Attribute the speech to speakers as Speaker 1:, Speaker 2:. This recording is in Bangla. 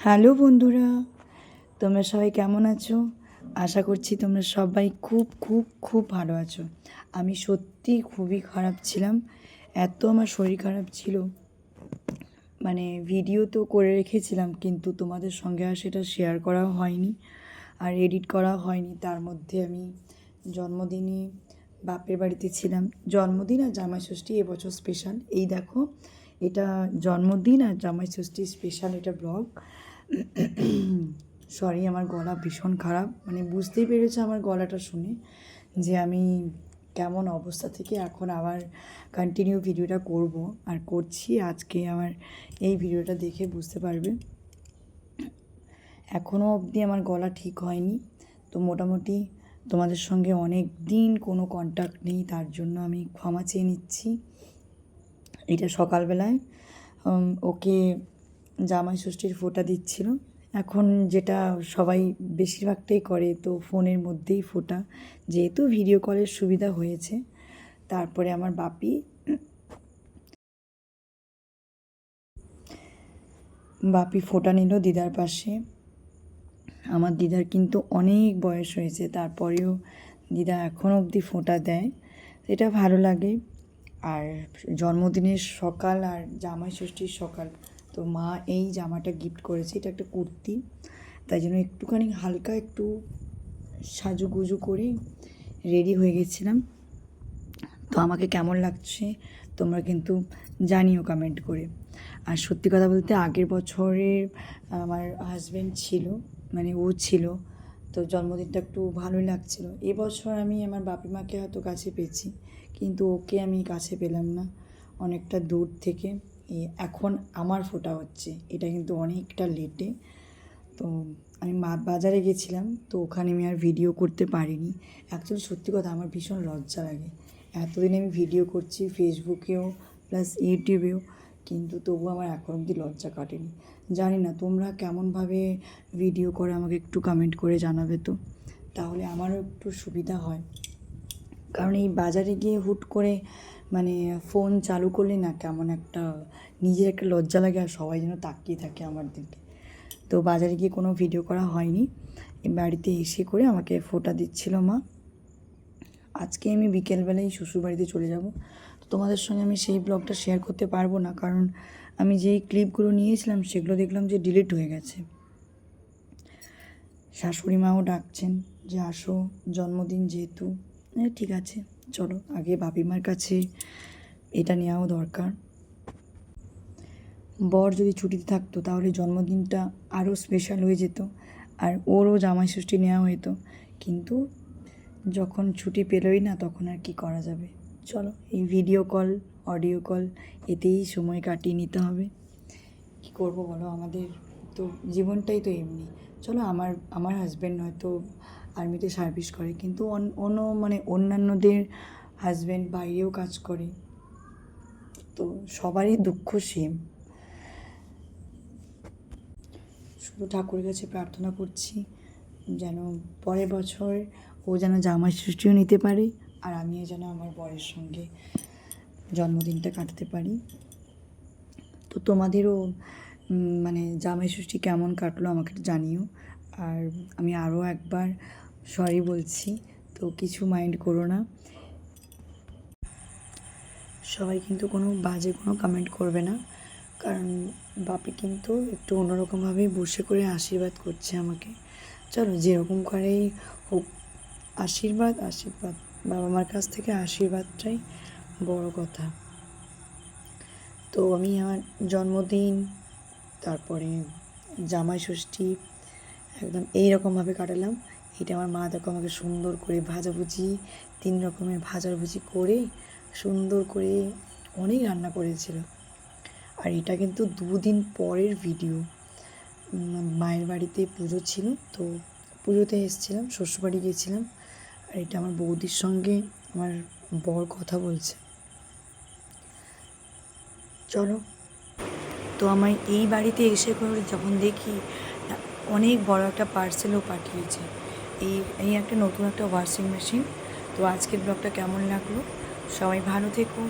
Speaker 1: হ্যালো বন্ধুরা, তোমরা সবাই কেমন আছো? আশা করছি তোমরা সবাই খুব খুব খুব ভালো আছো। আমি সত্যি খুবই খারাপ ছিলাম। এত আমার শরীর খারাপ ছিল। মানে ভিডিও তো করে রেখেছিলাম, কিন্তু তোমাদের সঙ্গে আর সেটা শেয়ার করাও হয়নি আর এডিট করা হয়নি। তার মধ্যে আমি জন্মদিনে বাপের বাড়িতে ছিলাম। জন্মদিন আর জামাই ষষ্ঠী এবছর স্পেশাল এই দেখো এটা জন্মদিন আর জামাই ষষ্ঠী স্পেশাল এটা ব্লগ সরি আমার গলা ভীষণ খারাপ। মানে বুঝতেই পেরেছে আমার গলাটা শুনে যে আমি কেমন অবস্থা থেকে এখন আবার কন্টিনিউ ভিডিওটা করব আর করছি। আজকে আমার এই ভিডিওটা দেখে বুঝতে পারবে। এখনও অবধি আমার গলা ঠিক হয়নি। তো মোটামুটি তোমাদের সঙ্গে অনেক দিন কোনো কন্ট্যাক্ট নেই, তার জন্য আমি ক্ষমা চেয়ে নিচ্ছি। এটা সকালবেলায় ওকে জামাই ষষ্ঠীর ফোঁটা দিচ্ছিল। এখন যেটা সবাই বেশিরভাগটাই করে তো ফোনের মধ্যেই ফোঁটা। যেহেতু ভিডিও কলের সুবিধা হয়েছে, তারপরে আমার বাপি বাপি ফোঁটা নিল দিদার পাশে। আমার দিদার কিন্তু অনেক বয়স হয়েছে, তারপরেও দিদা এখন অবধি ফোঁটা দেয়। এটা ভালো লাগে। আর জন্মদিনের সকাল আর জামাই ষষ্ঠীর সকাল। তো মা এই জামাটা গিফট করেছে, এটা একটা কুর্তি। তাই জন্য একটুখানি হালকা একটু সাজুগুজু করে রেডি হয়ে গেছিলাম। তো আমাকে কেমন লাগছে তোমরা কিন্তু জানিও কমেন্ট করে। আর সত্যি কথা বলতে আগের বছরের আমার হাজব্যান্ড ছিল মানে ও ছিল তো জন্মদিনটা একটু ভালোই লাগছিল। এবছর আমি আমার বাপি মাকে হয়তো কাছে পেয়েছি, কিন্তু ওকে আমি কাছে পেলাম না। অনেকটা দূর থেকে। এখন আমার ফোটা হচ্ছে। এটা কিন্তু অনেকটা লেটে। তো আমি মা বাজারে গেছিলাম, তো ওখানে আমি আর ভিডিও করতে পারিনি। অ্যাকচুয়ালি সত্যি কথা আমার ভীষণ লজ্জা লাগে। এতদিন আমি ভিডিও করছি ফেসবুকেও, প্লাস ইউটিউবেও। কিন্তু তবু আমার এখন অবধি লজ্জা কাটেনি। জানি না, তোমরা কেমনভাবে ভিডিও করে আমাকে একটু কমেন্ট করে জানাবে তো? তাহলে আমারও একটু সুবিধা হয়। কারণ এই বাজারে গিয়ে হুট করে মানে ফোন চালু করলে না কেমন একটা নিজের একটা লজ্জা লাগে আর সবাই যেন তাকিয়ে থাকে আমার দিকে। তো বাজারে গিয়ে কোনো ভিডিও করা হয়নি। বাড়িতে এসে করে আমাকে ফোটা দিচ্ছিল মা। আজকে আমি বিকেলবেলায় শ্বশুরবাড়িতে চলে যাব। তোমাদের সঙ্গে আমি সেই ব্লগটা শেয়ার করতে পারব না। কারণ আমি যেই ক্লিপগুলো নিয়েছিলাম, সেগুলো দেখলাম যে ডিলিট হয়ে গেছে। শাশুড়ি মাও ডাকছেন যে, আসো, জন্মদিন যেহেতু। ঠিক আছে, চলো, আগে বাপিমার কাছে এটা নেওয়াও দরকার। বর যদি ছুটিতে থাকতো, তাহলে জন্মদিনটা আরও স্পেশাল হয়ে যেত, আর ওরও জামাই ষষ্ঠী নেওয়া হতো। কিন্তু যখন ছুটি পেলোই না, তখন আর কি করা যাবে? চলো, এই ভিডিও কল অডিও কল এতেই সময় কাটিয়ে নিতে হবে। কি করব বলো? আমাদের তো জীবনটাই তো এমনি। চলো, আমার আমার হাজব্যান্ড হয়তো আর্মিতে সার্ভিস করে, কিন্তু অন- অন্য মানে অন্যান্যদের হাজব্যান্ড বাইরেও কাজ করে। তো সবারই দুঃখ সেম শুধু ঠাকুরের কাছে প্রার্থনা করছি, যেন পরের বছর ও যেন জামাই ষষ্ঠীও নিতে পারে। আর আমিও যেন আমার বরের সঙ্গে জন্মদিনটা কাটাতে পারি। তো তোমাদেরও মানে জামাই ষষ্ঠী কেমন কাটলো আমাকে জানিও। আর আমি আরও একবার সরি বলছি, তো কিছু মাইন্ড করো না। সবাই কিন্তু কোনো বাজে কোনো কমেন্ট করবে না, কারণ বাপি কিন্তু একটু অন্যরকমভাবেই বসে করে আশীর্বাদ করছে আমাকে। চলো যেরকম করেই হোক, আশীর্বাদ আশীর্বাদ। বাবা মার কাছ থেকে আশীর্বাদটাই বড় কথা। তো আমি আমার জন্মদিন, তারপরে জামাই ষষ্ঠী, একদম এই রকমভাবে কাটালাম। এটা আমার মা দেখো আমাকে সুন্দর করে ভাজাভুজি, তিন রকমের ভাজাভুজি করে সুন্দর করে অনেক রান্না করেছিল। আর এটা কিন্তু দুদিন পরের ভিডিও মায়ের বাড়িতে পুজো ছিল, তো পুজোতে এসেছিলাম, শ্বশুরবাড়ি গিয়েছিলাম আর এটা আমার বৌদির সঙ্গে আমার বর কথা বলছে। চলো। তো আমার এই বাড়িতে এসে করে যখন দেখি অনেক বড় একটা পার্সেলও পাঠিয়েছে। এই এই একটা নতুন একটা ওয়াশিং মেশিন। তো আজকের ব্লগটা কেমন লাগল? সবাই ভালো থেকো